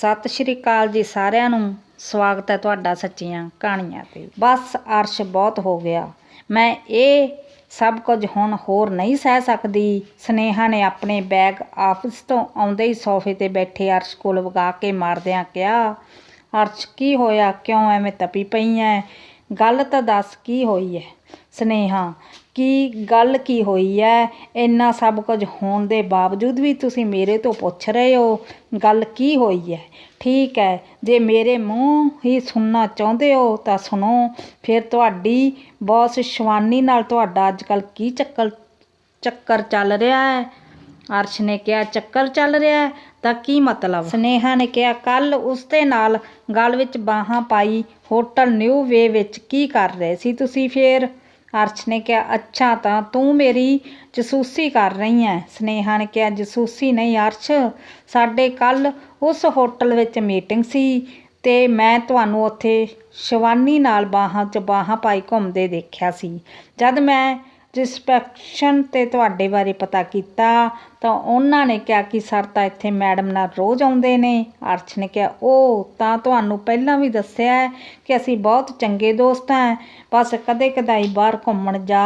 ਸਤਿ ਸ਼੍ਰੀ ਅਕਾਲ ਜੀ ਸਾਰਿਆਂ ਨੂੰ। ਸਵਾਗਤ ਹੈ ਤੁਹਾਡਾ ਸੱਚੀਆਂ ਕਹਾਣੀਆਂ ਤੇ। ਬਸ ਅਰਸ਼ ਬਹੁਤ ਹੋ ਗਿਆ। ਮੈਂ ਇਹ ਸਭ ਕੁਝ ਹੁਣ ਹੋਰ ਨਹੀਂ ਸਹਿ ਸਕਦੀ। ਸਨੇਹਾ ਨੇ ਆਪਣੇ ਬੈਗ ਆਫਿਸ ਤੋਂ ਆਉਂਦੇ ਹੀ ਸੋਫੇ ਤੇ ਬੈਠੇ ਅਰਸ਼ ਕੋਲ ਵਗਾ ਕੇ ਮਾਰਦਿਆਂ ਕਿਹਾ, ਅਰਸ਼, ਕੀ ਹੋਇਆ? ਕਿਉਂ ਐਵੇਂ ਤਪੀ ਪਈ ਐ? ਗੱਲ ਤਾਂ ਦੱਸ, ਕੀ ਹੋਈ ਐ? ਸਨੇਹਾ ਕੀ ਗੱਲ ਕੀ ਹੋਈ ਹੈ ਇੰਨਾ ਸਭ ਕੁਝ ਹੋਣ ਦੇ ਬਾਵਜੂਦ ਵੀ ਤੁਸੀਂ ਮੇਰੇ ਤੋਂ ਪੁੱਛ ਰਹੇ ਹੋ, ਗੱਲ ਕੀ ਹੋਈ ਹੈ ਠੀਕ ਹੈ ਜੇ ਮੇਰੇ ਮੂੰਹ ਹੀ ਸੁਣਨਾ ਚਾਹੁੰਦੇ ਹੋ ਤਾਂ ਸੁਣੋ। ਫਿਰ ਤੁਹਾਡੀ ਬੌਸ ਸ਼ਵਾਨੀ ਨਾਲ ਤੁਹਾਡਾ ਅੱਜ ਕੱਲ੍ਹ ਕੀ ਚੱਕਰ ਚੱਕਰ ਚੱਲ ਰਿਹਾ ਹੈ ਅਰਸ਼ ਨੇ ਕਿਹਾ, ਚੱਕਰ ਚੱਲ ਰਿਹਾ ਹੈ ਤਾਂ ਕੀ ਮਤਲਬ? ਸਨੇਹਾ ਨੇ ਕਿਹਾ, ਕੱਲ ਉਸ ਦੇ ਨਾਲ ਗੱਲ ਵਿੱਚ ਬਾਹਾਂ ਪਾਈ, ਹੋਟਲ ਨਿਊ ਵੇ ਵਿੱਚ ਕੀ ਕਰ ਰਹੇ ਸੀ ਤੁਸੀਂ ਫੇਰ? ਅਰਸ਼ ਨੇ ਕਿਹਾ, ਅੱਛਾ ਤਾਂ ਤੂੰ ਮੇਰੀ ਜਸੂਸੀ ਕਰ ਰਹੀ ਹੈ ਸਨੇਹਾ ਨੇ ਕਿਹਾ, ਜਸੂਸੀ ਨਹੀਂ ਅਰਸ਼, ਸਾਡੇ ਕੱਲ ਉਸ ਹੋਟਲ ਵਿੱਚ ਮੀਟਿੰਗ ਸੀ ਤੇ ਮੈਂ ਤੁਹਾਨੂੰ ਉੱਥੇ ਸ਼ਵਾਨੀ ਨਾਲ ਬਾਹਾਂ 'ਚ ਬਾਹਾਂ ਪਾਈ ਘੁੰਮਦੇ ਦੇਖਿਆ ਸੀ। ਜਦ ਮੈਂ ਰਿਸਪੈਕਸ਼ਨ ਤੇ ਤੁਹਾਡੇ ਬਾਰੇ ਪਤਾ ਕੀਤਾ ਤਾਂ ਉਹਨਾਂ ਨੇ ਕਿਹਾ ਕਿ ਸਰ ਤਾਂ ਇੱਥੇ ਮੈਡਮ ਨਾਲ ਰੋਜ਼ ਆਉਂਦੇ ਨੇ। ਅਰਸ਼ ਨੇ ਕਿਹਾ ਉਹ ਤਾਂ ਤੁਹਾਨੂੰ ਪਹਿਲਾਂ ਵੀ ਦੱਸਿਆ ਹੈ ਕਿ ਅਸੀਂ ਬਹੁਤ ਚੰਗੇ ਦੋਸਤ ਹਾਂ। ਬਸ ਕਦੇ ਕਦਾਈ ਬਾਹਰ ਘੁੰਮਣ ਜਾ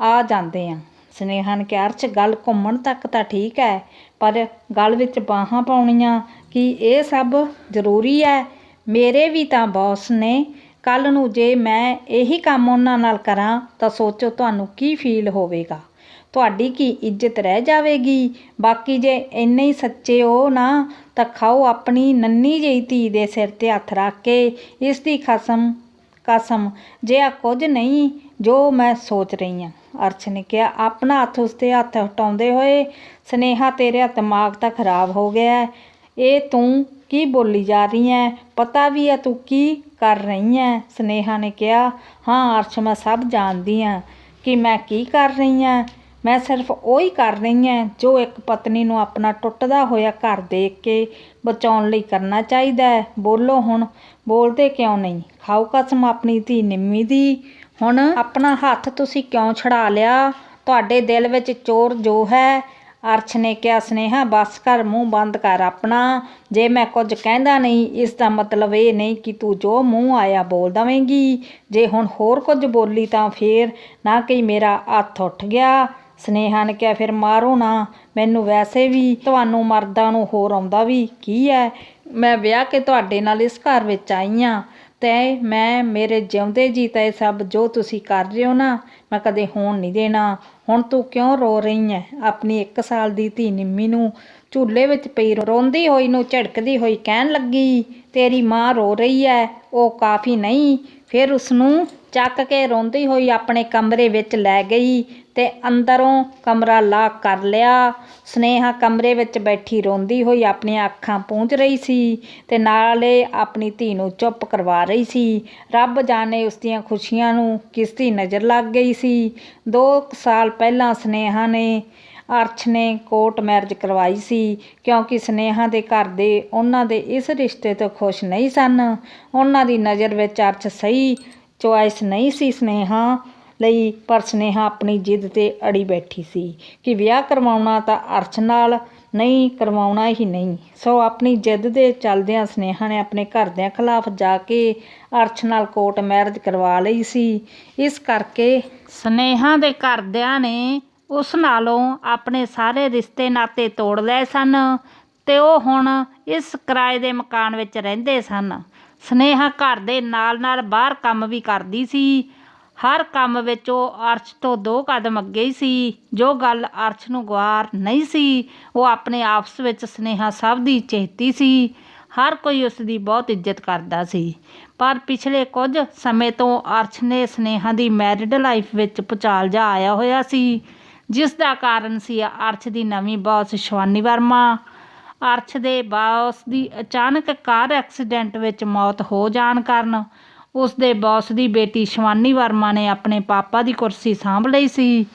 ਆ ਜਾਂਦੇ ਹਾਂ। ਸਨੇਹਾ ਨੇ ਕਿਹਾ, ਅਰਸ਼, ਗੱਲ ਘੁੰਮਣ ਤੱਕ ਤਾਂ ਠੀਕ ਹੈ, ਪਰ ਗੱਲ ਵਿੱਚ ਬਾਹਾਂ ਪਾਉਣੀਆਂ ਕਿ ਇਹ ਸਭ ਜ਼ਰੂਰੀ ਹੈ। ਮੇਰੇ ਵੀ ਤਾਂ ਬੌਸ ਨੇ ਕੱਲ੍ਹ ਨੂੰ ਜੇ ਮੈਂ ਇਹੀ ਕੰਮ ਉਹਨਾਂ ਨਾਲ ਕਰਾਂ, ਤਾਂ ਸੋਚੋ ਤੁਹਾਨੂੰ ਕੀ ਫੀਲ ਹੋਵੇਗਾ। ਤੁਹਾਡੀ ਕੀ ਇੱਜ਼ਤ ਰਹਿ ਜਾਵੇਗੀ? ਬਾਕੀ ਜੇ ਇੰਨੇ ਹੀ ਸੱਚੇ ਹੋ ਨਾ, ਤਾਂ ਖਾਓ ਆਪਣੀ ਨੰਨੀ ਜਿਹੀ ਧੀ ਦੇ ਸਿਰ ਤੇ ਹੱਥ ਰੱਖ ਕੇ, ਇਸ ਦੀ ਕਸਮ ਕਸਮ, ਜੇ ਆ ਕੁਝ ਨਹੀਂ, ਜੋ ਮੈਂ ਸੋਚ ਰਹੀ ਹਾਂ। ਅਰਸ਼ ਨੇ ਕਿਹਾ, ਆਪਣਾ ਹੱਥ ਉਸ ਤੇ ਹੱਥ ਹਟਾਉਂਦੇ ਹੋਏ, ਸਨੇਹਾ ਤੇਰਾ ਦਿਮਾਗ ਤਾਂ ਖਰਾਬ ਹੋ ਗਿਆ ਇਹ ਤੂੰ ਕੀ ਬੋਲੀ ਜਾ ਰਹੀ ਹੈ? ਪਤਾ ਵੀ ਹੈ ਤੂੰ ਕੀ ਕਰ ਰਹੀ ਹੈ ਸਨੇਹਾ ਨੇ ਕਿਹਾ, ਹਾਂ, ਅਰਸ਼, ਮੈਂ ਸਭ ਜਾਣਦੀ ਹਾਂ ਕਿ ਮੈਂ ਕੀ ਕਰ ਰਹੀ ਹਾਂ ਮੈਂ ਸਿਰਫ ਉਹ ਹੀ ਕਰ ਰਹੀ ਹਾਂ ਜੋ ਇੱਕ ਪਤਨੀ ਨੂੰ ਆਪਣਾ ਟੁੱਟਦਾ ਹੋਇਆ ਘਰ ਦੇਖ ਕੇ ਬਚਾਉਣ ਲਈ ਕਰਨਾ ਚਾਹੀਦਾ ਹੈ ਬੋਲੋ ਹੁਣ, ਬੋਲਦੇ ਕਿਉਂ ਨਹੀਂ? ਖਾਓ ਕਸਮ ਆਪਣੀ ਧੀ ਨਿੰਮੀ ਦੀ। ਹੁਣ ਆਪਣਾ ਹੱਥ ਤੁਸੀਂ ਕਿਉਂ ਛੜਾ ਲਿਆ? ਤੁਹਾਡੇ ਦਿਲ ਵਿੱਚ ਚੋਰ ਜੋ ਹੈ ਅਰਸ਼ ਨੇ ਕਿਹਾ, ਸਨੇਹਾ, ਬਸ ਕਰ ਮੂੰਹ ਬੰਦ ਕਰ ਆਪਣਾ। ਜੇ ਮੈਂ ਕੁਝ ਕਹਿੰਦਾ ਨਹੀਂ, ਇਸ ਦਾ ਮਤਲਬ ਇਹ ਨਹੀਂ ਕਿ ਤੂੰ ਜੋ ਮੂੰਹ ਆਇਆ ਬੋਲ ਦਵੇਂਗੀ। ਜੇ ਹੁਣ ਹੋਰ ਕੁਝ ਬੋਲੀ ਤਾਂ ਫੇਰ ਨਾ ਕਿ ਮੇਰਾ ਹੱਥ ਉੱਠ ਗਿਆ। ਸਨੇਹਾ ਨੇ ਕਿਹਾ, ਫਿਰ ਮਾਰੋ ਨਾ, ਮੈਨੂੰ ਵੈਸੇ ਵੀ ਤੁਹਾਨੂੰ ਮਰਦਾਂ ਨੂੰ ਹੋਰ ਆਉਂਦਾ ਵੀ ਕੀ ਹੈ? ਮੈਂ ਵਿਆਹ ਕੇ ਤੁਹਾਡੇ ਨਾਲ ਇਸ ਘਰ ਵਿੱਚ ਆਈ ਹਾਂ। ਤੇ ਮੈਂ ਮੇਰੇ ਜਿਉਂਦੇ ਜੀ ਤਾਂ ਇਹ ਸਭ ਜੋ ਤੁਸੀਂ ਕਰ ਰਹੇ ਹੋ ਨਾ, ਮੈਂ ਕਦੇ ਹੋਣ ਨਹੀਂ ਦੇਣਾ। ਹੁਣ ਤੂੰ ਕਿਉਂ ਰੋ ਰਹੀ ਹੈ ਆਪਣੀ 1 ਸਾਲ ਦੀ ਧੀ ਨਿੰਮੀ ਨੂੰ ਝੂਲੇ ਵਿੱਚ ਪਈ ਰੋਂਦੀ ਹੋਈ ਨੂੰ ਝੜਕਦੀ ਹੋਈ ਕਹਿਣ ਲੱਗੀ, ਤੇਰੀ ਮਾਂ ਰੋ ਰਹੀ ਹੈ ਉਹ ਕਾਫੀ ਨਹੀਂ। ਫਿਰ ਉਸ ਨੂੰ ਚੱਕ ਕੇ ਰੋਂਦੀ ਹੋਈ ਆਪਣੇ ਕਮਰੇ ਵਿੱਚ ਲੈ ਗਈ। ਤੇ ਅੰਦਰੋਂ ਕਮਰਾ ਲਾਕ ਕਰ ਲਿਆ। ਸਨੇਹਾ ਕਮਰੇ ਵਿੱਚ ਬੈਠੀ ਰੋਂਦੀ ਹੋਈ ਆਪਣੀਆਂ ਅੱਖਾਂ ਪੂੰਝ ਰਹੀ ਸੀ ਤੇ ਨਾਲੇ ਆਪਣੀ ਧੀ ਨੂੰ ਚੁੱਪ ਕਰਵਾ ਰਹੀ ਸੀ। ਰੱਬ ਜਾਣੇ ਉਸ ਦੀਆਂ ਖੁਸ਼ੀਆਂ ਨੂੰ ਕਿਸ ਦੀ ਨਜ਼ਰ ਲੱਗ ਗਈ ਸੀ। 2 ਸਾਲ ਪਹਿਲਾਂ ਸੁਨੇਹਾ ਨੇ ਅਰਸ਼ ਨੇ ਕੋਰਟ ਮੈਰਿਜ ਕਰਵਾਈ ਸੀ, ਕਿਉਂਕਿ ਸਨੇਹਾ ਦੇ ਘਰ ਦੇ ਉਹਨਾਂ ਦੇ ਇਸ ਰਿਸ਼ਤੇ ਤੋਂ ਖੁਸ਼ ਨਹੀਂ ਸਨ। ਉਹਨਾਂ ਦੀ ਨਜ਼ਰ ਵਿੱਚ ਅਰਸ਼ ਸਹੀ ਚੁਆਇਸ ਨਹੀਂ ਸੀ ਸਨੇਹਾ। ਲਈ ਪਰ ਸਨੇਹਾ ਆਪਣੀ ਜਿੱਦ ਤੇ ਅੜੀ ਬੈਠੀ ਸੀ ਕਿ ਵਿਆਹ ਕਰਵਾਉਣਾ ਤਾਂ ਅਰਸ਼ ਨਾਲ ਨਹੀਂ, ਕਰਵਾਉਣਾ ਹੀ ਨਹੀਂ। ਸੋ ਆਪਣੀ ਜਿੱਦ ਦੇ ਚੱਲਦਿਆਂ ਸਨੇਹਾ ਨੇ ਆਪਣੇ ਘਰਦਿਆਂ ਖਿਲਾਫ ਜਾ ਕੇ ਅਰਸ਼ ਨਾਲ ਕੋਰਟ ਮੈਰਿਜ ਕਰਵਾ ਲਈ ਸੀ। ਇਸ ਕਰਕੇ ਸਨੇਹਾ ਦੇ ਘਰਦਿਆਂ ਨੇ ਉਸ ਨਾਲੋਂ ਆਪਣੇ ਸਾਰੇ ਰਿਸ਼ਤੇ ਨਾਤੇ ਤੋੜ ਲਏ ਸਨ ਤੇ ਉਹ ਹੁਣ ਇਸ ਕਿਰਾਏ ਦੇ ਮਕਾਨ ਵਿੱਚ ਰਹਿੰਦੇ ਸਨ। ਸਨੇਹਾ ਘਰ ਦੇ ਨਾਲ ਨਾਲ ਬਾਹਰ ਕੰਮ ਵੀ ਕਰਦੀ ਸੀ। ਹਰ ਕੰਮ ਵਿੱਚ ਉਹ ਅਰਸ਼ ਤੋਂ ਦੋ ਕਦਮ ਅੱਗੇ ਹੀ ਸੀ। ਜੋ ਗੱਲ ਅਰਸ਼ ਨੂੰ ਗਵਾਰ ਨਹੀਂ ਸੀ, ਉਹ ਆਪਣੇ ਆਪਸ ਵਿੱਚ ਸਨੇਹਾ ਸਭ ਦੀ ਚੇਤੀ ਸੀ। ਹਰ ਕੋਈ ਉਸ ਦੀ ਬਹੁਤ ਇੱਜ਼ਤ ਕਰਦਾ ਸੀ। ਪਰ ਪਿਛਲੇ ਕੁਝ ਸਮੇਂ ਤੋਂ ਅਰਸ਼ ਨੇ ਸਨੇਹਾ ਦੀ ਮੈਰਿਡ ਲਾਈਫ ਵਿੱਚ ਭੁਚਾਲ ਜਾ ਆਇਆ ਹੋਇਆ ਸੀ। ਜਿਸ ਦਾ ਕਾਰਨ ਸੀ ਅਰਸ਼ ਦੀ ਨਵੀਂ ਬੌਸ ਸ਼ਵਾਨੀ ਵਰਮਾ। ਅਰਸ਼ ਦੇ ਬਾਸ ਦੀ ਅਚਾਨਕ ਕਾਰ ਐਕਸੀਡੈਂਟ ਵਿੱਚ ਮੌਤ ਹੋ ਜਾਣ ਕਾਰਨ ਉਸ ਦੇ ਬੌਸ ਦੀ ਬੇਟੀ ਸ਼ਵਾਨੀ ਵਰਮਾ ਨੇ ਆਪਣੇ ਪਾਪਾ ਦੀ ਕੁਰਸੀ ਸਾਂਭ ਲਈ ਸੀ।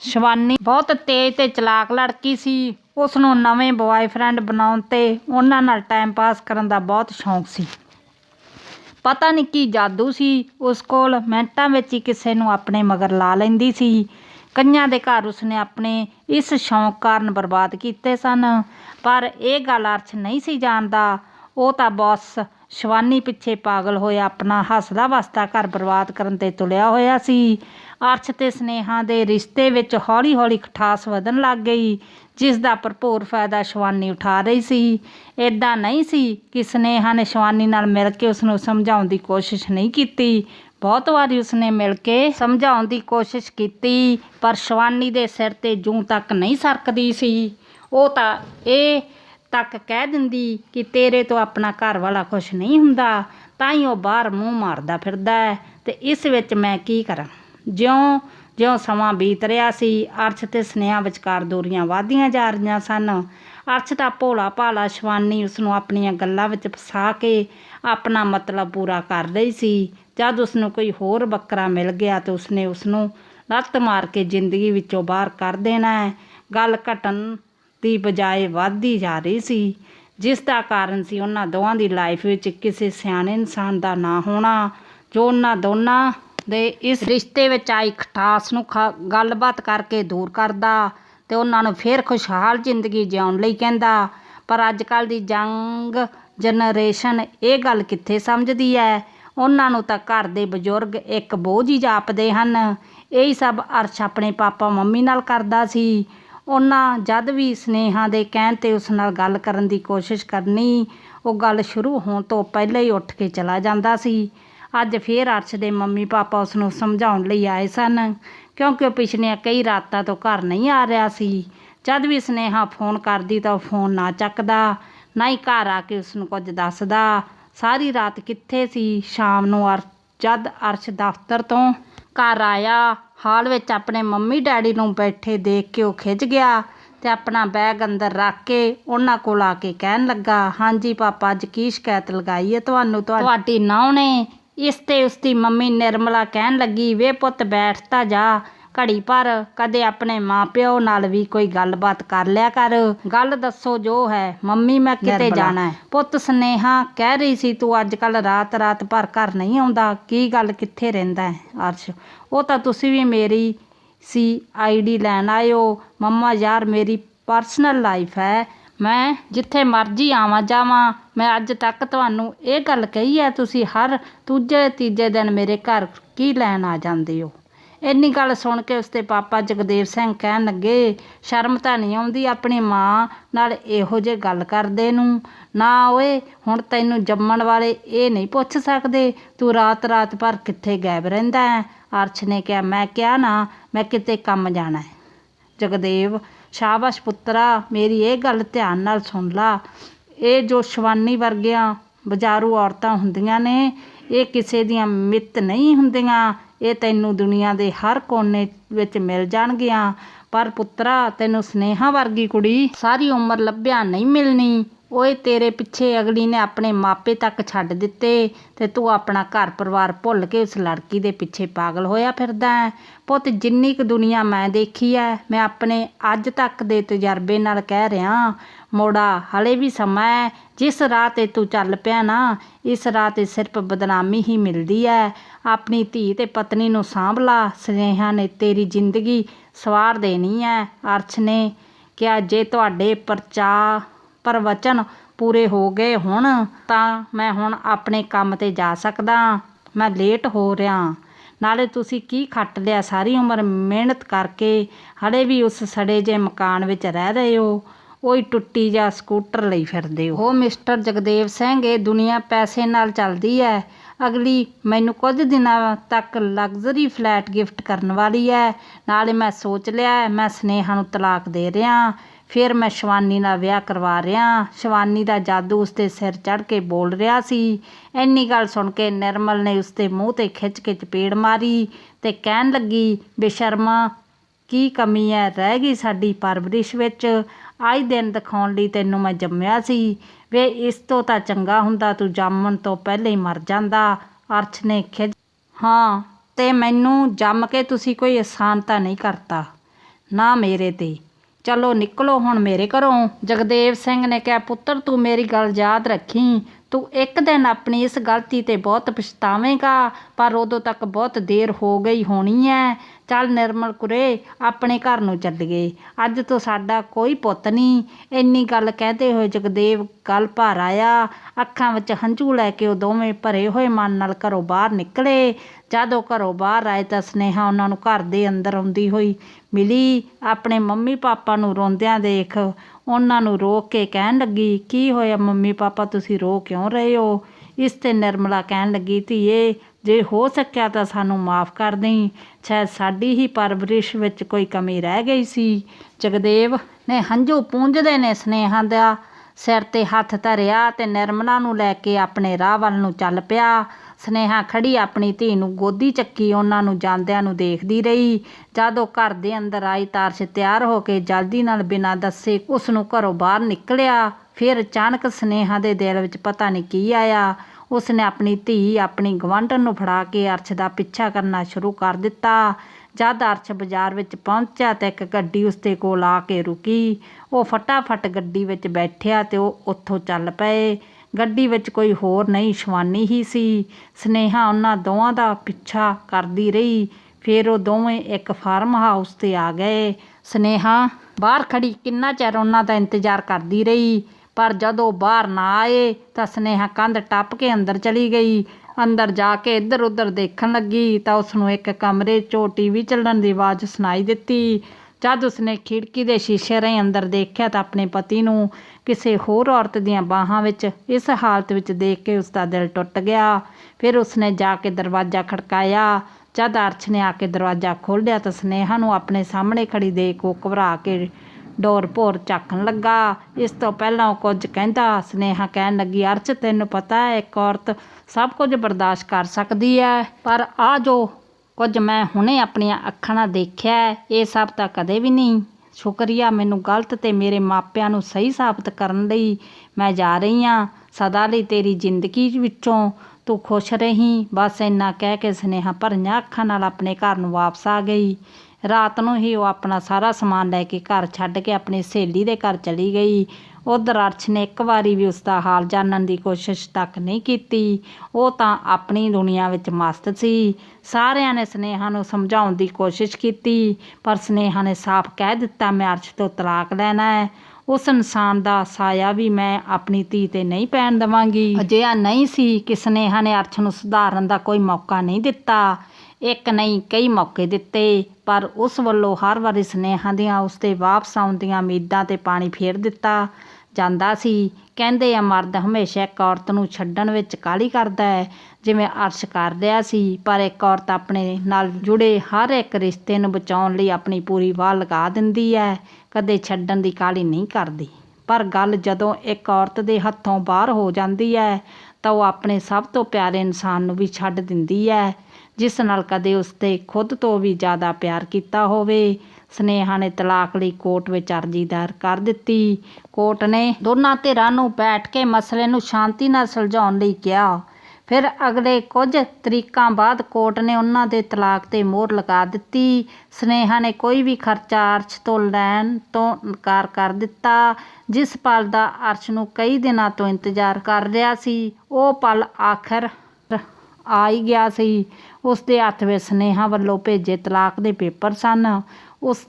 ਸ਼ਵਾਨੀ ਬਹੁਤ ਤੇਜ਼ ਤੇ ਚਲਾਕ ਲੜਕੀ ਸੀ। ਉਸ ਨੂੰ ਨਵੇਂ ਬॉयਫ੍ਰੈਂਡ ਬਣਾਉਣ ਤੇ ਉਹਨਾਂ ਨਾਲ ਟਾਈਮ ਪਾਸ ਕਰਨ ਦਾ ਬਹੁਤ ਸ਼ੌਂਕ ਸੀ। ਪਤਾ ਨਹੀਂ ਕੀ ਜਾਦੂ ਸੀ। ਉਸ ਕੋਲ ਮਿੰਟਾਂ ਵਿੱਚ ਹੀ ਕਿਸੇ ਨੂੰ ਆਪਣੇ ਮਗਰ ਲਾ ਲੈਂਦੀ ਸੀ। ਕਈਆਂ ਦੇ ਘਰ ਉਸਨੇ ਆਪਣੇ ਇਸ ਸ਼ੌਂਕ ਕਾਰਨ ਬਰਬਾਦ ਕੀਤੇ ਸਨ। ਪਰ ਇਹ ਗੱਲ ਅਰਥ ਨਹੀਂ ਸੀ ਜਾਣਦਾ। ਉਹ ਤਾਂ ਬੌਸ ਸ਼ਵਾਨੀ ਪਿੱਛੇ ਪਾਗਲ ਹੋਇਆ ਆਪਣਾ ਹੱਸਦਾ ਵਸਦਾ ਘਰ ਬਰਬਾਦ ਕਰਨ ਤੇ ਤੁਲਿਆ ਹੋਇਆ ਸੀ। ਅਰਸ਼ ਤੇ ਸਨੇਹਾ ਦੇ ਰਿਸ਼ਤੇ ਵਿੱਚ ਹੌਲੀ ਹੌਲੀ ਖਟਾਸ ਵਧਣ ਲੱਗ ਗਈ, ਜਿਸ ਦਾ ਭਰਪੂਰ ਫਾਇਦਾ ਸ਼ਵਾਨੀ ਉਠਾ ਰਹੀ ਸੀ। ਇਦਾਂ ਨਹੀਂ ਸੀ ਕਿ ਸਨੇਹਾ ਨੇ ਸ਼ਵਾਨੀ ਨਾਲ ਮਿਲ ਕੇ ਉਸ ਨੂੰ ਸਮਝਾਉਣ ਦੀ ਕੋਸ਼ਿਸ਼ ਨਹੀਂ ਕੀਤੀ। ਬਹੁਤ ਵਾਰੀ ਉਸਨੇ ਮਿਲ ਕੇ ਸਮਝਾਉਣ ਦੀ ਕੋਸ਼ਿਸ਼ ਕੀਤੀ, ਪਰ ਸ਼ਵਾਨੀ ਦੇ ਸਿਰ ਤੇ ਜੂੰ ਤੱਕ ਨਹੀਂ ਸਰਕਦੀ ਸੀ। ਉਹ ਤਾਂ ਇਹ ਤੱਕ ਕਹਿ ਦਿੰਦੀ ਕਿ ਤੇਰੇ ਤੋਂ ਆਪਣਾ ਘਰ ਵਾਲਾ ਖੁਸ਼ ਨਹੀਂ ਹੁੰਦਾ, ਤਾਂ ਹੀ ਉਹ ਬਾਹਰ ਮੂੰਹ ਮਾਰਦਾ ਫਿਰਦਾ ਹੈ। ਤੇ ਇਸ ਵਿੱਚ ਮੈਂ ਕੀ ਕਰਾਂ? ਜਿਉਂ ਜਿਉਂ ਸਮਾਂ ਬੀਤ ਰਿਹਾ ਸੀ, ਅਰਸ਼ ਤੇ ਸਨੇਹਾ ਵਿਚਕਾਰ ਦੂਰੀਆਂ ਵਧਦੀਆਂ ਜਾ ਰਹੀਆਂ ਸਨ। ਅਰਸ਼ ਦਾ ਭੋਲਾ ਭਾਲਾ ਸ਼ਵਾਨੀ ਉਸ ਨੂੰ ਆਪਣੀਆਂ ਗੱਲਾਂ ਵਿੱਚ ਫਸਾ ਕੇ ਆਪਣਾ ਮਤਲਬ ਪੂਰਾ ਕਰ ਰਹੀ ਸੀ। ਜਦ ਉਸ ਨੂੰ ਕੋਈ ਹੋਰ ਬੱਕਰਾ ਮਿਲ ਗਿਆ ਤੇ ਉਸਨੇ ਉਸ ਨੂੰ ਲੱਤ ਮਾਰ ਕੇ ਜ਼ਿੰਦਗੀ ਵਿੱਚੋਂ ਬਾਹਰ ਕਰ ਦੇਣਾ ਹੈ। ਗੱਲ ਘਟਣ ਦੀ ਬਜਾਏ ਵੱਧਦੀ ਜਾ ਰਹੀ ਸੀ, ਜਿਸ ਦਾ ਕਾਰਨ ਸੀ ਉਹਨਾਂ ਦੋਵਾਂ ਦੀ ਲਾਈਫ ਵਿੱਚ ਕਿਸੇ ਸਿਆਣੇ ਇਨਸਾਨ ਦਾ ਨਾ ਹੋਣਾ, ਜੋ ਉਹਨਾਂ ਦੋਨਾਂ ਦੇ ਇਸ ਰਿਸ਼ਤੇ ਵਿੱਚ ਆਈ ਖਟਾਸ ਨੂੰ ਖ- ਗੱਲਬਾਤ ਕਰਕੇ ਦੂਰ ਕਰਦਾ ਤੇ ਉਹਨਾਂ ਨੂੰ ਫਿਰ ਖੁਸ਼ਹਾਲ ਜ਼ਿੰਦਗੀ ਜਿਉਣ ਲਈ ਕਹਿੰਦਾ। ਪਰ ਅੱਜ ਕੱਲ ਦੀ ਜੰਗ ਜਨਰੇਸ਼ਨ ਇਹ ਗੱਲ ਕਿੱਥੇ ਸਮਝਦੀ ਹੈ? ਉਹਨਾਂ ਨੂੰ ਤਾਂ ਘਰ ਦੇ ਬਜ਼ੁਰਗ ਇੱਕ ਬੋਝ ਹੀ ਜਾਪਦੇ ਹਨ। ਇਹੀ ਸਭ ਅਰਸ਼ ਆਪਣੇ ਪਾਪਾ ਮੰਮੀ ਨਾਲ ਕਰਦਾ ਸੀ। ਉਹਨਾਂ ਜਦ ਵੀ ਸਨੇਹਾ ਦੇ ਕਹਿਣ ਤੇ ਉਸ ਨਾਲ ਗੱਲ ਕਰਨ ਦੀ ਕੋਸ਼ਿਸ਼ ਕਰਨੀ, ਉਹ ਗੱਲ ਸ਼ੁਰੂ ਹੋਣ ਤੋਂ ਪਹਿਲਾਂ ਹੀ ਉੱਠ ਕੇ ਚਲਾ ਜਾਂਦਾ ਸੀ। ਅੱਜ ਫੇਰ ਅਰਸ਼ ਦੇ ਮੰਮੀ ਪਾਪਾ ਉਸ ਨੂੰ ਸਮਝਾਉਣ ਲਈ ਆਏ ਸਨ, ਕਿਉਂਕਿ ਉਹ ਪਿਛਲੀਆਂ ਕਈ ਰਾਤਾਂ ਤੋਂ ਘਰ ਨਹੀਂ ਆ ਰਿਹਾ ਸੀ। ਜਦ ਵੀ ਸਨੇਹਾ ਫੋਨ ਕਰਦੀ ਤਾਂ ਉਹ ਫੋਨ ਨਾ ਚੱਕਦਾ, ਨਾ ਹੀ ਘਰ ਆ ਕੇ ਉਸ ਨੂੰ ਕੁਝ ਦੱਸਦਾ। ਸਾਰੀ ਰਾਤ ਕਿੱਥੇ ਸੀ? ਸ਼ਾਮ ਨੂੰ ਅਰ, ਜਦ ਅਰਸ਼ ਦਫ਼ਤਰ ਤੋਂ ਘਰ ਆਇਆ ਹਾਲ ਵਿੱਚ ਆਪਣੇ ਮੰਮੀ ਡੈਡੀ ਨੂੰ ਬੈਠੇ ਦੇਖ ਕੇ ਉਹ ਖਿੱਚ ਗਿਆ ਤੇ ਆਪਣਾ ਬੈਗ ਅੰਦਰ ਰੱਖ ਕੇ ਉਹਨਾਂ ਕੋਲ ਆ ਕੇ ਕਹਿਣ ਲੱਗਾ ਹਾਂਜੀ ਪਾਪਾ ਅੱਜ ਕੀ ਸ਼ਿਕਾਇਤ ਲਗਾਈ ਹੈ ਤੁਹਾਨੂੰ? ਤੁਹਾ- ਤੁਹਾਡੀ ਨੌਂ ਨੇ ਇਸ ਤੇ ਉਸ ਦੀ ਮੰਮੀ ਨਿਰਮਲਾ ਕਹਿਣ ਲੱਗੀ ਵੇ ਪੁੱਤ ਬੈਠ ਤਾਂ ਜਾ ਘੜੀ ਪਰ ਕਦੇ ਆਪਣੇ ਮਾਪਿਓ ਨਾਲ ਵੀ ਕੋਈ ਗੱਲਬਾਤ ਕਰ ਲਿਆ ਕਰ। ਗੱਲ ਦੱਸੋ ਜੋ ਹੈ ਮੰਮੀ ਮੈਂ ਕਿਤੇ। ਜਾਣਾ ਹੈ? ਪੁੱਤ ਸਨੇਹਾ ਕਹਿ ਰਹੀ ਸੀ ਤੂੰ ਅੱਜ ਕੱਲ ਰਾਤ ਰਾਤ ਭਰ ਘਰ ਨਹੀਂ ਆਉਂਦਾ ਕੀ ਗੱਲ ਕਿੱਥੇ ਰਹਿੰਦਾ ਹੈ? ਅਰਸ਼ ਉਹ ਤਾਂ ਤੁਸੀਂ ਵੀ ਮੇਰੀ ਸੀ ਆਈਡੀ ਲੈਣ ਆਇਓ ਮੰਮਾ ਯਾਰ, ਮੇਰੀ ਪਰਸਨਲ ਲਾਈਫ ਹੈ। ਮੈਂ ਜਿੱਥੇ ਮਰਜ਼ੀ ਆਵਾਂ ਜਾਵਾਂ। ਮੈਂ ਅੱਜ ਤੱਕ ਤੁਹਾਨੂੰ ਇਹ ਗੱਲ ਕਹੀ ਹੈ, ਤੁਸੀਂ ਹਰ ਦੂਜੇ ਤੀਜੇ ਦਿਨ ਮੇਰੇ ਘਰ ਕੀ ਲੈਣ ਆ ਜਾਂਦੇ ਹੋ? ਇੰਨੀ ਗੱਲ ਸੁਣ ਕੇ ਉਸਦੇ ਪਾਪਾ ਜਗਦੇਵ ਸਿੰਘ ਕਹਿਣ ਲੱਗੇ, ਸ਼ਰਮ ਤਾਂ ਨਹੀਂ ਆਉਂਦੀ ਆਪਣੀ ਮਾਂ ਨਾਲ ਇਹੋ ਜਿਹੇ ਗੱਲ ਕਰਦੇ ਨੂੰ। ਨਾ ਓਏ, ਹੁਣ ਤੈਨੂੰ ਜੰਮਣ ਵਾਲੇ ਇਹ ਨਹੀਂ ਪੁੱਛ ਸਕਦੇ, ਤੂੰ ਰਾਤ ਰਾਤ ਭਰ ਕਿੱਥੇ ਗਾਇਬ ਰਹਿੰਦਾ ਹੈ? ਅਰਸ਼ ਨੇ ਕਿਹਾ, ਮੈਂ ਕਿਹਾ ਨਾ, ਮੈਂ ਕਿਤੇ ਕੰਮ ਜਾਣਾ ਹੈ। ਜਗਦੇਵ, ਸ਼ਾਬਾਸ਼ ਪੁੱਤਰਾ, ਮੇਰੀ ਇਹ ਗੱਲ ਧਿਆਨ ਨਾਲ ਸੁਣ ਲਾ। ਇਹ ਜੋ ਸ਼ਵਾਨੀ ਵਰਗੀਆਂ ਬਜ਼ਾਰੂ ਔਰਤਾਂ ਹੁੰਦੀਆਂ ਨੇ, ਇਹ ਕਿਸੇ ਦੀਆਂ ਮਿੱਤ ਨਹੀਂ ਹੁੰਦੀਆਂ। ਇਹ ਤੈਨੂੰ ਦੁਨੀਆ ਦੇ ਹਰ ਕੋਨੇ ਵਿੱਚ ਮਿਲ ਜਾਣਗੀਆਂ। ਪਰ ਪੁੱਤਰਾ, ਤੈਨੂੰ ਸਨੇਹਾ ਵਰਗੀ ਕੁੜੀ ਸਾਰੀ ਉਮਰ ਲੱਭਿਆ ਨਹੀਂ ਮਿਲਣੀ। ਓਏ, ਤੇਰੇ ਪਿੱਛੇ ਅਗਲੀ ਨੇ ਆਪਣੇ ਮਾਪੇ ਤੱਕ ਛੱਡ ਦਿੱਤੇ ਤੇ ਤੂੰ ਆਪਣਾ ਘਰ ਪਰਿਵਾਰ ਭੁੱਲ ਕੇ ਉਸ ਲੜਕੀ ਦੇ ਪਿੱਛੇ ਪਾਗਲ ਹੋਇਆ ਫਿਰਦਾ ਹੈ। ਪੁੱਤ, ਜਿੰਨੀ ਕੁ ਦੁਨੀਆ ਮੈਂ ਦੇਖੀ ਹੈ, ਮੈਂ ਆਪਣੇ ਅੱਜ ਤੱਕ ਦੇ ਤਜਰਬੇ ਨਾਲ ਕਹਿ ਰਿਹਾ ਮੋੜਾ, ਹਲੇ ਵੀ ਸਮਾਂ ਹੈ। ਜਿਸ ਰਾਹ ਤੇ ਤੂੰ ਚੱਲ ਪਿਆ ਨਾ, ਇਸ ਰਾਹ ਤੇ ਸਿਰਫ ਬਦਨਾਮੀ ਹੀ ਮਿਲਦੀ ਹੈ। ਆਪਣੀ ਧੀ ਤੇ ਪਤਨੀ ਨੂੰ ਸਾਂਭ ਲਾ ਸਨੇਹਾ ਨੇ ਤੇਰੀ ਜ਼ਿੰਦਗੀ ਸਵਾਰ ਦੇਣੀ ਹੈ। ਅਰਸ਼ ਨੇ ਕਿਹਾ, ਜੇ ਤੁਹਾਡੇ ਪਰਚਾ, ਪ੍ਰਵਚਨ ਪੂਰੇ ਹੋ ਗਏ ਹੁਣ, ਤਾਂ ਮੈਂ ਹੁਣ ਆਪਣੇ ਕੰਮ ਤੇ ਜਾ ਸਕਦਾ। ਮੈਂ ਲੇਟ ਹੋ ਰਿਹਾ। ਨਾਲੇ ਤੁਸੀਂ ਕੀ ਖੱਟ ਲਿਆ, ਸਾਰੀ ਉਮਰ ਮਿਹਨਤ ਕਰਕੇ, ਹਲੇ ਵੀ ਉਸ ਸੜੇ ਜੇ ਮਕਾਨ ਵਿੱਚ ਰਹਿ ਰਹੇ ਹੋ। ਉਹੀ ਟੁੱਟੀ ਜਾ ਸਕੂਟਰ ਲਈ ਫਿਰਦੇ ਹੋ। ਉਹ ਮਿਸਟਰ ਜਗਦੇਵ ਸਿੰਘ, ਇਹ ਦੁਨੀਆ ਪੈਸੇ ਨਾਲ ਚੱਲਦੀ ਹੈ ਅਗਲੀ ਮੈਨੂੰ ਕੁਝ ਦਿਨਾਂ ਤੱਕ ਲਗਜ਼ਰੀ ਫਲੈਟ ਗਿਫਟ ਕਰਨ ਵਾਲੀ ਹੈ ਨਾਲੇ ਮੈਂ ਸੋਚ ਲਿਆ, ਮੈਂ ਸਨੇਹਾ ਨੂੰ ਤਲਾਕ ਦੇ ਰਿਹਾ ਫਿਰ ਮੈਂ ਸ਼ਵਾਨੀ ਨਾਲ ਵਿਆਹ ਕਰਵਾ ਰਿਹਾ ਸ਼ਵਾਨੀ ਦਾ ਜਾਦੂ ਉਸਦੇ ਸਿਰ ਚੜ ਕੇ ਬੋਲ ਰਿਹਾ ਸੀ। ਇੰਨੀ ਗੱਲ ਸੁਣ ਕੇ ਨਿਰਮਲ ਨੇ ਉਸਦੇ ਮੂੰਹ ਤੇ ਖਿੱਚ ਕੇ ਚਪੇੜ ਮਾਰੀ ਤੇ ਕਹਿਣ ਲੱਗੀ, ਬੇਸ਼ਰਮਾ, ਕੀ ਕਮੀ ਹੈ ਰਹਿ ਗਈ ਸਾਡੀ ਪਰਵਰਿਸ਼ ਵਿੱਚ। ਆਈ ਦਿਨ ਦਿਖਾਉਣ ਲਈ ਤੈਨੂੰ ਮੈਂ ਜੰਮਿਆ ਸੀ। ਵੇ, ਇਸ ਤੋਂ ਤਾਂ ਚੰਗਾ ਹੁੰਦਾ ਤੂੰ ਜੰਮਣ ਤੋਂ ਪਹਿਲਾਂ ਹੀ ਮਰ ਜਾਂਦਾ। ਅਰਸ਼ ਨੇ ਖਿਜ ਹਾਂ, ਤੇ ਮੈਨੂੰ ਜੰਮ ਕੇ ਤੁਸੀਂ ਕੋਈ ਆਸਾਨ ਤਾਂ ਨਹੀਂ ਕਰਤਾ। ਨਾ ਮੇਰੇ ਤੇ। ਚਲੋ ਨਿਕਲੋ ਹੁਣ ਮੇਰੇ ਘਰੋਂ। ਜਗਦੇਵ ਸਿੰਘ ਨੇ ਕਿਹਾ, ਪੁੱਤਰ, ਤੂੰ ਮੇਰੀ ਗੱਲ ਯਾਦ ਰੱਖੀ। ਤੂੰ ਇੱਕ ਦਿਨ ਆਪਣੀ ਇਸ ਗਲਤੀ ਤੇ ਬਹੁਤ ਪਛਤਾਵੇਂਗਾ, ਪਰ ਉਦੋਂ ਤੱਕ ਬਹੁਤ ਦੇਰ ਹੋ ਗਈ ਹੋਣੀ ਐ। ਚੱਲ ਨਿਰਮਲ ਕੁਰੇ, ਆਪਣੇ ਘਰ ਨੂੰ ਚੱਲੀਏ ਅੱਜ ਤੋਂ ਸਾਡਾ ਕੋਈ ਪੁੱਤ ਨਹੀਂ। ਇੰਨੀ ਗੱਲ ਕਹਿੰਦੇ ਹੋਏ ਜਗਦੇਵ ਗਲ ਭਰ ਆਇਆ। ਅੱਖਾਂ ਵਿੱਚ ਹੰਝੂ ਲੈ ਕੇ ਉਹ ਦੋਵੇਂ ਭਰੇ ਹੋਏ ਮਨ ਨਾਲ ਘਰੋਂ ਬਾਹਰ ਨਿਕਲੇ। ਜਦ ਉਹ ਘਰੋਂ ਬਾਹਰ ਆਏ ਤਾਂ ਸਨੇਹਾ ਉਹਨਾਂ ਨੂੰ ਘਰ ਦੇ ਅੰਦਰ ਆਉਂਦੀ ਹੋਈ ਮਿਲੀ। ਆਪਣੇ ਮੰਮੀ ਪਾਪਾ ਨੂੰ ਰੋਂਦਿਆਂ ਦੇਖ ਉਹਨਾਂ ਨੂੰ ਰੋਕ ਕੇ ਕਹਿਣ ਲੱਗੀ, ਕੀ ਹੋਇਆ ਮੰਮੀ ਪਾਪਾ, ਤੁਸੀਂ ਰੋ ਕਿਉਂ ਰਹੇ ਹੋ? ਇਸ ਤੇ ਨਿਰਮਲਾ ਕਹਿਣ ਲੱਗੀ, ਧੀਏ, ਜੇ ਹੋ ਸਕਿਆ ਤਾਂ ਸਾਨੂੰ ਮਾਫ ਕਰ ਦੇਈਂ। ਸ਼ਾਇਦ ਸਾਡੀ ਹੀ ਪਰਵਰਿਸ਼ ਵਿੱਚ ਕੋਈ ਕਮੀ ਰਹਿ ਗਈ ਸੀ। ਜਗਦੇਵ ਨੇ ਹੰਝੂ ਪੂੰਝਦੇ ਨੇ ਸਨੇਹਾ ਦਾ। ਸਿਰ ਤੇ ਹੱਥ ਧਰਿਆ ਤੇ ਨਿਰਮਲਾ ਨੂੰ ਲੈ ਕੇ ਆਪਣੇ ਰਾਹ ਵੱਲ ਨੂੰ ਚੱਲ ਪਿਆ। ਸਨੇਹਾ ਖੜੀ ਆਪਣੀ ਧੀ ਨੂੰ ਗੋਦੀ ਚੱਕੀ ਉਹਨਾਂ ਨੂੰ ਜਾਂਦਿਆਂ ਨੂੰ ਦੇਖਦੀ ਰਹੀ। ਜਦ ਉਹ ਘਰ ਦੇ ਅੰਦਰ ਆਈ ਤਾਂ ਅਰਸ਼ ਤਿਆਰ ਹੋ ਕੇ ਜਲਦੀ ਨਾਲ ਬਿਨਾਂ ਦੱਸੇ ਉਸ ਨੂੰ ਘਰੋਂ ਬਾਹਰ ਨਿਕਲਿਆ। ਫਿਰ ਅਚਾਨਕ ਸਨੇਹਾ ਦੇ ਦਿਲ ਵਿੱਚ ਪਤਾ ਨਹੀਂ ਕੀ ਆਇਆ। ਉਸਨੇ ਆਪਣੀ ਧੀ ਆਪਣੀ ਗਵਾਂਢਣ ਨੂੰ ਫੜਾ ਕੇ ਅਰਸ਼ ਦਾ ਪਿੱਛਾ ਕਰਨਾ ਸ਼ੁਰੂ ਕਰ ਦਿੱਤਾ। ਜਦ ਅਰਸ਼ ਬਾਜ਼ਾਰ ਵਿੱਚ ਪਹੁੰਚਿਆ ਤਾਂ ਇੱਕ ਗੱਡੀ ਉਸਦੇ ਕੋਲ ਆ ਕੇ ਰੁਕੀ। ਉਹ ਫਟਾਫਟ ਗੱਡੀ ਵਿੱਚ ਬੈਠਿਆ ਤੇ ਉਹ ਉੱਥੋਂ ਚੱਲ ਪਏ। ਗੱਡੀ ਵਿੱਚ ਕੋਈ ਹੋਰ ਨਹੀਂ, ਸ਼ਵਾਨੀ ਹੀ ਸੀ। ਸੁਨੇਹਾ ਉਹਨਾਂ ਦੋਵਾਂ ਦਾ ਪਿੱਛਾ ਕਰਦੀ ਰਹੀ। ਫਿਰ ਉਹ ਦੋਵੇਂ ਇੱਕ ਫਾਰਮ ਹਾਊਸ ਤੇ ਆ ਗਏ। ਸੁਨੇਹਾ, ਬਾਹਰ ਖੜ੍ਹੀ ਕਿੰਨਾ ਚਿਰ ਉਹਨਾਂ ਦਾ ਇੰਤਜ਼ਾਰ ਕਰਦੀ ਰਹੀ? ਪਰ ਜਦੋਂ ਬਾਹਰ ਨਾ ਆਏ, ਤਾਂ ਸੁਨੇਹਾ ਕੰਧ ਟੱਪ ਕੇ ਅੰਦਰ ਚਲੀ ਗਈ। ਅੰਦਰ ਜਾ ਕੇ ਇੱਧਰ ਉੱਧਰ ਦੇਖਣ ਲੱਗੀ, ਤਾਂ ਉਸਨੂੰ ਇੱਕ ਕਮਰੇ 'ਚੋਂ ਟੀਵੀ ਚੱਲਣ ਦੀ ਆਵਾਜ਼ ਸੁਣਾਈ ਦਿੱਤੀ। ਜਦ ਉਸਨੇ ਖਿੜਕੀ ਦੇ ਸ਼ੀਸ਼ੇ ਰਾਹੀਂ ਅੰਦਰ ਦੇਖਿਆ ਤਾਂ ਆਪਣੇ ਪਤੀ ਨੂੰ ਕਿਸੇ ਹੋਰ ਔਰਤ ਦੀਆਂ ਬਾਹਾਂ ਵਿੱਚ ਇਸ ਹਾਲਤ ਵਿੱਚ ਦੇਖ ਕੇ ਉਸ ਦਾ ਦਿਲ ਟੁੱਟ ਗਿਆ। ਫਿਰ ਉਸਨੇ ਜਾ ਕੇ ਦਰਵਾਜ਼ਾ ਖੜਕਾਇਆ। ਜਦ ਅਰਸ਼ ਨੇ ਆ ਕੇ ਦਰਵਾਜ਼ਾ ਖੋਲ੍ਹਿਆ ਤਾਂ ਸਨੇਹਾ ਨੂੰ ਆਪਣੇ ਸਾਹਮਣੇ ਖੜੀ ਦੇਖ ਉਹ ਘਬਰਾ ਕੇ ਡੋਰ ਭੋਰ ਚੱਕਣ ਲੱਗਾ। ਇਸ ਤੋਂ ਪਹਿਲਾਂ ਉਹ ਕੁਝ ਕਹਿੰਦਾ। ਸਨੇਹਾ ਕਹਿਣ ਲੱਗੀ, ਅਰਸ਼, ਤੈਨੂੰ ਪਤਾ ਹੈ, ਇੱਕ ਔਰਤ ਸਭ ਕੁਝ ਬਰਦਾਸ਼ਤ ਕਰ ਸਕਦੀ ਹੈ, ਪਰ ਆ ਜੋ ਕੁਝ ਮੈਂ ਹੁਣੇ ਆਪਣੀਆਂ ਅੱਖਾਂ ਨਾਲ ਦੇਖਿਆ ਇਹ ਸਭ ਤਾਂ ਕਦੇ ਵੀ ਨਹੀਂ। ਸ਼ੁਕਰੀਆ, ਮੈਨੂੰ ਗਲਤ ਤੇ ਮੇਰੇ ਮਾਪਿਆਂ ਨੂੰ ਸਹੀ ਸਾਬਤ ਕਰਨ ਲਈ ਮੈਂ ਜਾ ਰਹੀ ਹਾਂ। ਸਦਾ ਲਈ ਤੇਰੀ ਜ਼ਿੰਦਗੀ ਵਿੱਚੋਂ ਤੂੰ ਖੁਸ਼ ਰਹੀਂ। ਬਸ ਇੰਨਾ ਕਹਿ ਕੇ ਸਨੇਹਾ ਭਰੀਆਂ ਅੱਖਾਂ ਨਾਲ ਆਪਣੇ ਘਰ ਨੂੰ ਵਾਪਸ ਆ ਗਈ। ਰਾਤ ਨੂੰ ਹੀ ਉਹ ਆਪਣਾ ਸਾਰਾ ਸਮਾਨ ਲੈ ਕੇ ਘਰ ਛੱਡ ਕੇ ਆਪਣੀ ਸਹੇਲੀ ਦੇ ਘਰ ਚਲੀ ਗਈ। ਉਧਰ ਅਰਸ਼ ਨੇ ਇੱਕ ਵਾਰੀ ਵੀ ਉਸ ਦਾ ਹਾਲ ਜਾਣਨ ਦੀ ਕੋਸ਼ਿਸ਼ ਤੱਕ ਨਹੀਂ ਕੀਤੀ। ਉਹ ਤਾਂ ਆਪਣੀ ਦੁਨੀਆ ਵਿੱਚ ਮਸਤ ਸੀ। ਸਾਰਿਆਂ ਨੇ ਸਨੇਹਾ ਨੂੰ ਸਮਝਾਉਣ ਦੀ ਕੋਸ਼ਿਸ਼ ਕੀਤੀ, ਪਰ ਸਨੇਹਾ ਨੇ ਸਾਫ਼ ਕਹਿ ਦਿੱਤਾ, ਮੈਂ ਅਰਸ਼ ਤੋਂ ਤਲਾਕ ਲੈਣਾ ਹੈ। ਉਸ ਇਨਸਾਨ ਦਾ ਸਾਇਆ ਵੀ ਮੈਂ ਆਪਣੀ ਧੀ ਤੇ ਨਹੀਂ ਪੈਣ ਦੇਵਾਂਗੀ। ਅਜਿਹਾ ਨਹੀਂ ਸੀ ਕਿ ਸਨੇਹਾ ਨੇ ਅਰਸ਼ ਨੂੰ ਸੁਧਾਰਨ ਦਾ ਕੋਈ ਮੌਕਾ ਨਹੀਂ ਦਿੱਤਾ। ਇੱਕ ਨਹੀਂ, ਕਈ ਮੌਕੇ ਦਿੱਤੇ, ਪਰ ਉਸ ਵੱਲੋਂ ਹਰ ਵਾਰੀ ਸਨੇਹਾ ਦੀਆਂ ਉਸ ਤੇ ਵਾਪਸ ਆਉਣ ਦੀਆਂ ਉਮੀਦਾਂ ਤੇ ਪਾਣੀ ਫੇਰ ਦਿੱਤਾ ਜਾਂਦਾ ਸੀ। ਕਹਿੰਦੇ ਆ, ਮਰਦ ਹਮੇਸ਼ਾ ਇੱਕ ਔਰਤ ਨੂੰ ਛੱਡਣ ਵਿੱਚ ਕਾਹਲੀ ਕਰਦਾ ਹੈ, ਜਿਵੇਂ ਅਰਸ਼ ਕਰ ਰਿਹਾ ਸੀ, ਪਰ ਇੱਕ ਔਰਤ ਆਪਣੇ ਨਾਲ ਜੁੜੇ ਹਰ ਇੱਕ ਰਿਸ਼ਤੇ ਨੂੰ ਬਚਾਉਣ ਲਈ ਆਪਣੀ ਪੂਰੀ ਵਾਹ ਲਗਾ ਦਿੰਦੀ ਹੈ, ਕਦੇ ਛੱਡਣ ਦੀ ਕਾਹਲੀ ਨਹੀਂ ਕਰਦੀ। ਪਰ ਗੱਲ ਜਦੋਂ ਇੱਕ ਔਰਤ ਦੇ ਹੱਥੋਂ ਬਾਹਰ ਹੋ ਜਾਂਦੀ ਹੈ, ਤਾਂ ਉਹ ਆਪਣੇ ਸਭ ਤੋਂ ਪਿਆਰੇ ਇਨਸਾਨ ਨੂੰ ਵੀ ਛੱਡ ਦਿੰਦੀ ਹੈ। ਜਿਸ ਨਾਲ ਕਦੇ ਉਸਦੇ ਖੁਦ ਤੋਂ ਵੀ ਜ਼ਿਆਦਾ ਪਿਆਰ ਕੀਤਾ ਹੋਵੇ। ਸਨੇਹਾ ਨੇ ਤਲਾਕ ਲਈ ਕੋਰਟ ਵਿੱਚ ਅਰਜ਼ੀ ਦਾਇਰ ਕਰ ਦਿੱਤੀ। ਕੋਰਟ ਨੇ ਦੋਨਾਂ ਧਿਰਾਂ ਨੂੰ ਬੈਠ ਕੇ ਮਸਲੇ ਨੂੰ ਸ਼ਾਂਤੀ ਨਾਲ ਸੁਲਝਾਉਣ ਲਈ ਕਿਹਾ। ਫਿਰ ਅਗਲੇ ਕੁਝ ਤਰੀਕਾਂ ਬਾਅਦ ਕੋਰਟ ਨੇ ਉਹਨਾਂ ਦੇ ਤਲਾਕ ਤੇ ਮੋਹਰ ਲਗਾ ਦਿੱਤੀ। ਸਨੇਹਾ ਨੇ ਕੋਈ ਵੀ ਖਰਚਾ ਅਰਸ਼ ਤੋਂ ਲੈਣ ਤੋਂ ਇਨਕਾਰ ਕਰ ਦਿੱਤਾ, ਜਿਸ ਪਲ ਦਾ ਅਰਸ਼ ਨੂੰ ਕਈ ਦਿਨਾਂ ਤੋਂ ਇੰਤਜ਼ਾਰ ਕਰ ਰਿਹਾ ਸੀ। ਉਹ ਪਲ ਆਖਰ ਆ ਹੀ ਗਿਆ ਸੀ। ਉਸ ਦੇ ਹੱਥ ਵਿੱਚ ਸਨੇਹਾ ਵੱਲੋਂ ਭੇਜੇ ਤਲਾਕ ਦੇ ਪੇਪਰ ਸਨ। ਉਸ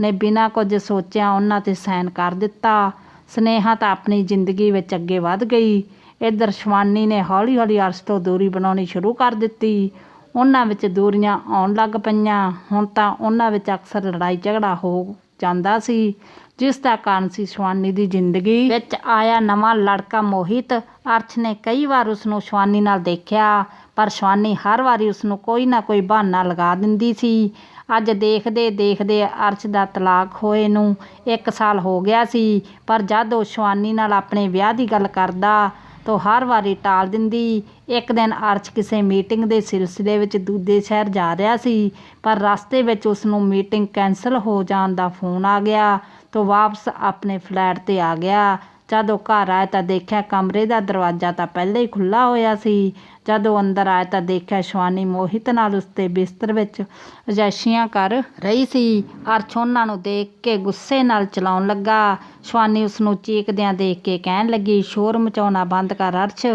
ਨੇ ਬਿਨਾਂ ਕੁਝ ਸੋਚਿਆ ਉਹਨਾਂ ਤੇ ਸਾਈਨ ਕਰ ਦਿੱਤਾ। ਸਨੇਹਾ ਤਾਂ ਆਪਣੀ ਜ਼ਿੰਦਗੀ ਵਿੱਚ ਅੱਗੇ ਵਧ ਗਈ। ਇੱਧਰ ਸ਼ਵਾਨੀ ਨੇ ਹੌਲੀ ਹੌਲੀ ਅਰਸ਼ ਤੋਂ ਦੂਰੀ ਬਣਾਉਣੀ ਸ਼ੁਰੂ ਕਰ ਦਿੱਤੀ। ਉਹਨਾਂ ਵਿੱਚ ਦੂਰੀਆਂ ਆਉਣ ਲੱਗ ਪਈਆਂ। ਹੁਣ ਤਾਂ ਉਹਨਾਂ ਵਿੱਚ ਅਕਸਰ ਲੜਾਈ ਝਗੜਾ ਹੋ ਜਾਂਦਾ ਸੀ, ਜਿਸ ਦਾ ਕਾਰਨ ਸੀ ਸ਼ਵਾਨੀ ਦੀ ਜ਼ਿੰਦਗੀ ਵਿੱਚ ਆਇਆ ਨਵਾਂ ਲੜਕਾ ਮੋਹਿਤ। ਅਰਸ਼ ਨੇ ਕਈ ਵਾਰ ਉਸ ਨੂੰ ਸ਼ਵਾਨੀ ਨਾਲ ਦੇਖਿਆ। ਪਰ ਸ਼ਵਾਨੀ ਹਰ ਵਾਰੀ ਉਸ ਨੂੰ ਕੋਈ ਨਾ ਕੋਈ ਬਹਾਨਾ ਲਗਾ ਦਿੰਦੀ ਸੀ। ਅੱਜ ਦੇਖਦੇ ਦੇਖਦੇ ਅਰਸ਼ ਦਾ ਤਲਾਕ ਹੋਏ ਨੂੰ ਇੱਕ ਸਾਲ ਹੋ ਗਿਆ ਸੀ, ਪਰ ਜਦ ਉਹ ਸ਼ਵਾਨੀ ਨਾਲ ਆਪਣੇ ਵਿਆਹ ਦੀ ਗੱਲ ਕਰਦਾ ਤਾਂ ਹਰ ਵਾਰੀ ਟਾਲ ਦਿੰਦੀ। ਇੱਕ ਦਿਨ ਅਰਸ਼ ਕਿਸੇ ਮੀਟਿੰਗ ਦੇ ਸਿਲਸਿਲੇ ਵਿੱਚ ਦੂਜੇ ਸ਼ਹਿਰ ਜਾ ਰਿਹਾ ਸੀ, ਪਰ ਰਸਤੇ ਵਿੱਚ ਉਸ ਨੂੰ ਮੀਟਿੰਗ ਕੈਂਸਲ ਹੋ ਜਾਣ ਦਾ ਫੋਨ ਆ ਗਿਆ ਤਾਂ ਵਾਪਸ ਆਪਣੇ ਫਲੈਟ ਤੇ ਆ ਗਿਆ। ਜਦ ਉਹ ਘਰ ਆਇਆ ਤਾਂ ਦੇਖਿਆ ਕਮਰੇ ਦਾ ਦਰਵਾਜ਼ਾ ਤਾਂ ਪਹਿਲਾਂ ਹੀ ਖੁੱਲਾ ਹੋਇਆ ਸੀ ਜਦ ਉਹ ਅੰਦਰ ਆਇਆ ਤਾਂ ਦੇਖਿਆ ਸ਼ਵਾਨੀ ਮੋਹਿਤ ਨਾਲ ਉਸਦੇ ਬਿਸਤਰ ਵਿੱਚ ਰਜਾਈਸ਼ੀਆਂ ਕਰ ਰਹੀ ਸੀ। ਅਰਸ਼ ਉਹਨਾਂ ਨੂੰ ਦੇਖ ਕੇ ਗੁੱਸੇ ਨਾਲ ਚਲਾਉਣ ਲੱਗਾ। ਸ਼ਵਾਨੀ ਉਸ ਨੂੰ ਚੀਕਦਿਆਂ ਦੇਖ ਕੇ ਕਹਿਣ ਲੱਗੀ, ਸ਼ੋਰ ਮਚਾਉਣਾ ਬੰਦ ਕਰ ਅਰਸ਼।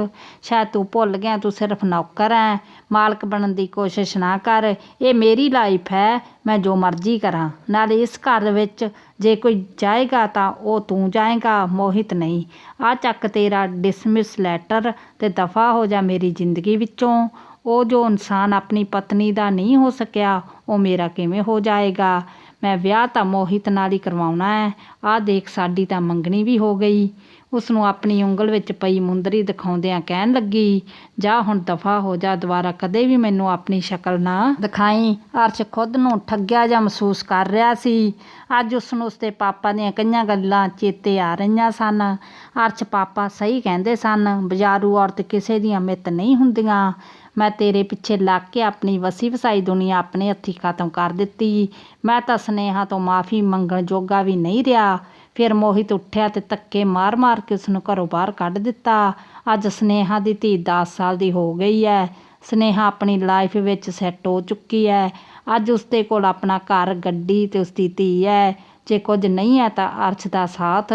ਸ਼ਾਇਦ ਤੂੰ ਭੁੱਲ ਗਿਆ, ਤੂੰ ਸਿਰਫ ਨੌਕਰ ਹੈ। ਮਾਲਕ ਬਣਨ ਦੀ ਕੋਸ਼ਿਸ਼ ਨਾ ਕਰ। ਇਹ ਮੇਰੀ ਲਾਈਫ ਹੈ। ਮੈਂ ਜੋ ਮਰਜ਼ੀ ਕਰਾਂ। ਨਾਲੇ ਇਸ ਘਰ ਵਿੱਚ ਜੇ ਕੋਈ ਜਾਏਗਾ ਤਾਂ ਉਹ ਤੂੰ ਜਾਏਗਾ, ਮੋਹਿਤ ਨਹੀਂ। ਆ ਚੱਕ ਤੇਰਾ ਡਿਸਮਿਸ ਲੈਟਰ ਤੇ ਦਫਾ ਹੋ ਜਾ ਮੇਰੀ ਜ਼ਿੰਦਗੀ ਵਿੱਚੋਂ। ਉਹ ਜੋ ਇਨਸਾਨ ਆਪਣੀ ਪਤਨੀ ਦਾ ਨਹੀਂ ਹੋ ਸਕਿਆ, ਉਹ ਮੇਰਾ ਕਿਵੇਂ ਹੋ ਜਾਏਗਾ? ਮੈਂ ਵਿਆਹ ਤਾਂ ਮੋਹਿਤ ਨਾਲ ਹੀ ਕਰਵਾਉਣਾ ਹੈ। ਆਹ ਦੇਖ ਸਾਡੀ ਤਾਂ ਮੰਗਣੀ ਵੀ ਹੋ ਗਈ। ਉਸ ਨੂੰ ਆਪਣੀ ਉਂਗਲ ਵਿੱਚ ਪਈ ਮੁੰਦਰੀ ਦਿਖਾਉਂਦਿਆਂ ਕਹਿਣ ਲੱਗੀ, ਜਾ ਹੁਣ ਦਫਾ ਹੋ ਜਾ, ਦੁਬਾਰਾ ਕਦੇ ਵੀ ਮੈਨੂੰ ਆਪਣੀ ਸ਼ਕਲ ਨਾ ਦਿਖਾਈ। ਅਰਸ਼ ਖੁਦ ਨੂੰ ਠੱਗਿਆ ਜਾਂ ਮਹਿਸੂਸ ਕਰ ਰਿਹਾ ਸੀ। ਅੱਜ ਉਸ ਨੂੰ ਉਸਦੇ ਪਾਪਾ ਦੀਆਂ ਕਈਆਂ ਗੱਲਾਂ ਚੇਤੇ ਆ ਰਹੀਆਂ ਸਨ। ਅਰਸ਼ ਪਾਪਾ ਸਹੀ ਕਹਿੰਦੇ ਸਨ, ਬਜ਼ਾਰੂ ਔਰਤ ਕਿਸੇ ਦੀਆਂ ਮਿੱਤ ਨਹੀਂ ਹੁੰਦੀਆਂ। ਮੈਂ ਤੇਰੇ ਪਿੱਛੇ ਲੱਗ ਕੇ ਆਪਣੀ ਵਸੀ ਵਸਾਈ ਦੁਨੀਆ ਆਪਣੇ ਹੱਥੀਂ ਖਤਮ ਕਰ ਦਿੱਤੀ। ਮੈਂ ਤਾਂ ਸਨੇਹਾ ਤੋਂ ਮਾਫੀ ਮੰਗਣ ਜੋਗਾ ਵੀ ਨਹੀਂ ਰਿਹਾ। ਫਿਰ ਮੋਹਿਤ ਉੱਠਿਆ ਤੇ ਧੱਕੇ ਮਾਰ-ਮਾਰ ਕੇ ਉਸ ਨੂੰ ਘਰੋਂ ਬਾਹਰ ਕੱਢ ਦਿੱਤਾ। ਅੱਜ ਸਨੇਹਾ ਦੀ ਧੀ 10 ਸਾਲ ਦੀ ਹੋ ਗਈ ਹੈ ਸਨੇਹਾ ਆਪਣੀ ਲਾਈਫ ਵਿੱਚ ਸੈੱਟ ਹੋ ਚੁੱਕੀ ਹੈ ਅੱਜ ਉਸਦੇ ਕੋਲ ਆਪਣਾ ਘਰ, ਗੱਡੀ ਤੇ ਉਸਦੀ ਧੀ ਹੈ ਜੇ ਕੁਝ ਨਹੀਂ ਹੈ ਤਾਂ ਅਰਸ਼ ਦਾ ਸਾਥ।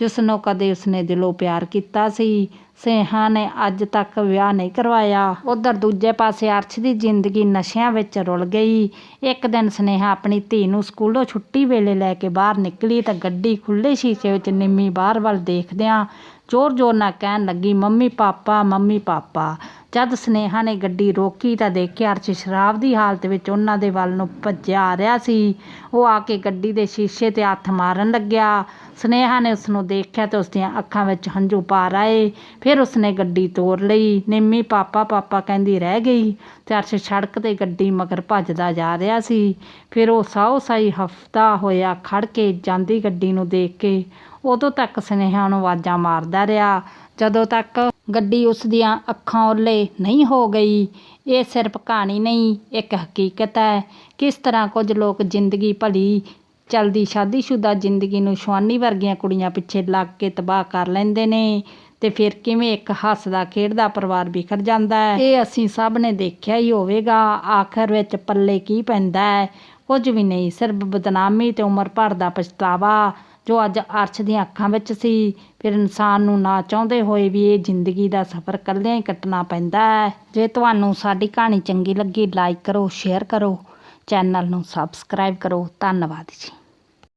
ਜਿਸ ਨੂੰ ਕਦੇ ਉਸਨੇ ਦਿਲੋਂ ਪਿਆਰ ਕੀਤਾ ਸੀ ਸਨੇਹਾ ਨੇ ਅੱਜ ਤੱਕ ਵਿਆਹ ਨਹੀਂ ਕਰਵਾਇਆ। ਉਧਰ ਦੂਜੇ ਪਾਸੇ ਅਰਸ਼ ਦੀ ਜ਼ਿੰਦਗੀ ਨਸ਼ਿਆਂ ਵਿੱਚ ਰੁਲ ਗਈ। ਇੱਕ ਦਿਨ ਸਨੇਹਾ ਆਪਣੀ ਧੀ ਨੂੰ ਸਕੂਲੋਂ ਛੁੱਟੀ ਵੇਲੇ ਲੈ ਕੇ ਬਾਹਰ ਨਿਕਲੀ ਤਾਂ ਗੱਡੀ ਖੁੱਲੇ ਸ਼ੀਸ਼ੇ ਵਿੱਚ ਨਿੰਮੀ ਬਾਹਰ ਵੱਲ ਦੇਖਦਿਆਂ ਜ਼ੋਰ ਜ਼ੋਰ ਨਾਲ ਕਹਿਣ ਲੱਗੀ, ਮੰਮੀ ਪਾਪਾ ਮੰਮੀ ਪਾਪਾ। ਜਦ ਸਨੇਹਾ ਨੇ ਗੱਡੀ ਰੋਕੀ ਤਾਂ ਦੇਖਿਆ ਅਰਸ਼ ਸ਼ਰਾਬ ਦੀ ਹਾਲਤ ਵਿੱਚ ਉਹਨਾਂ ਦੇ ਵੱਲ ਨੂੰ ਭੱਜਿਆ ਆ ਰਿਹਾ ਸੀ। ਉਹ ਆ ਕੇ ਗੱਡੀ ਦੇ ਸ਼ੀਸ਼ੇ ਤੇ ਹੱਥ ਮਾਰਨ ਲੱਗਿਆ। ਸਨੇਹਾ ਨੇ ਉਸ ਨੂੰ ਦੇਖਿਆ ਤੇ ਉਸ ਦੀਆਂ ਅੱਖਾਂ ਵਿੱਚ ਹੰਝੂ ਪਾਰ ਆਏ। ਫਿਰ ਉਸਨੇ ਗੱਡੀ ਤੋੜ ਲਈ। ਨਿੰਮੀ, ਪਾਪਾ ਪਾਪਾ, ਕਹਿੰਦੀ ਰਹਿ ਗਈ ਤੇ ਅਰਸ਼ ਸੜਕ ਤੇ ਗੱਡੀ ਮਗਰ ਭੱਜਦਾ ਜਾ ਰਿਹਾ ਸੀ। ਫਿਰ ਉਹ ਸਾਉ ਸਾਈ ਹਫਤਾ ਹੋਇਆ ਖੜ ਕੇ ਜਾਂਦੀ ਗੱਡੀ ਨੂੰ ਦੇਖ ਕੇ। ਉਦੋਂ ਤੱਕ ਸੁਨੇਹਾ ਨੂੰ ਆਵਾਜ਼ਾਂ ਮਾਰਦਾ ਰਿਹਾ। ਜਦੋਂ ਤੱਕ ਗੱਡੀ ਉਸ ਦੀਆਂ ਅੱਖਾਂ ਓਲੇ ਨਹੀਂ ਹੋ ਗਈ, ਇਹ ਸਿਰਫ ਕਹਾਣੀ ਨਹੀਂ, ਇੱਕ ਹਕੀਕਤ ਹੈ। ਕਿਸ ਤਰ੍ਹਾਂ ਕੁਝ ਲੋਕ ਜ਼ਿੰਦਗੀ ਭਲੀ, ਚਲਦੀ ਸ਼ਾਦੀशुदा ਜ਼ਿੰਦਗੀ ਨੂੰ ਸ਼ਵਾਨੀ ਵਰਗੀਆਂ ਕੁੜੀਆਂ ਪਿੱਛੇ ਲੱਗ ਕੇ ਤਬਾਹ ਕਰ ਲੈਂਦੇ ਨੇ ਤੇ ਫਿਰ ਕਿਵੇਂ ਇੱਕ ਹੱਸਦਾ, ਖੇਡਦਾ ਪਰਿਵਾਰ ਵਿਖਰ ਜਾਂਦਾ ਹੈ? ਇਹ ਅਸੀਂ ਸਭ ਨੇ ਦੇਖਿਆ ਹੀ ਹੋਵੇਗਾ। ਆਖਰ ਵਿੱਚ ਪੱਲੇ ਕੀ ਪੈਂਦਾ ਹੈ? ਕੁਝ ਵੀ ਨਹੀਂ, ਸਿਰਫ ਬਦਨਾਮੀ ਤੇ ਉਮਰ ਭਰ ਦਾ ਪਛਤਾਵਾ। ਜੋ ਅੱਜ ਅਰਸ਼ ਦੀਆਂ ਅੱਖਾਂ ਵਿੱਚ ਸੀ, ਫਿਰ ਇਨਸਾਨ ਨੂੰ ਨਾ ਚਾਹੁੰਦੇ ਹੋਏ ਵੀ ਇਹ ਜ਼ਿੰਦਗੀ ਦਾ ਸਫ਼ਰ ਇਕੱਲਿਆਂ ਹੀ ਕੱਟਣਾ ਪੈਂਦਾ ਹੈ। ਜੇ ਤੁਹਾਨੂੰ ਸਾਡੀ ਕਹਾਣੀ ਚੰਗੀ ਲੱਗੀ ਲਾਈਕ ਕਰੋ ਸ਼ੇਅਰ ਕਰੋ ਚੈਨਲ ਨੂੰ ਸਬਸਕ੍ਰਾਈਬ ਕਰੋ। ਧੰਨਵਾਦ ਜੀ।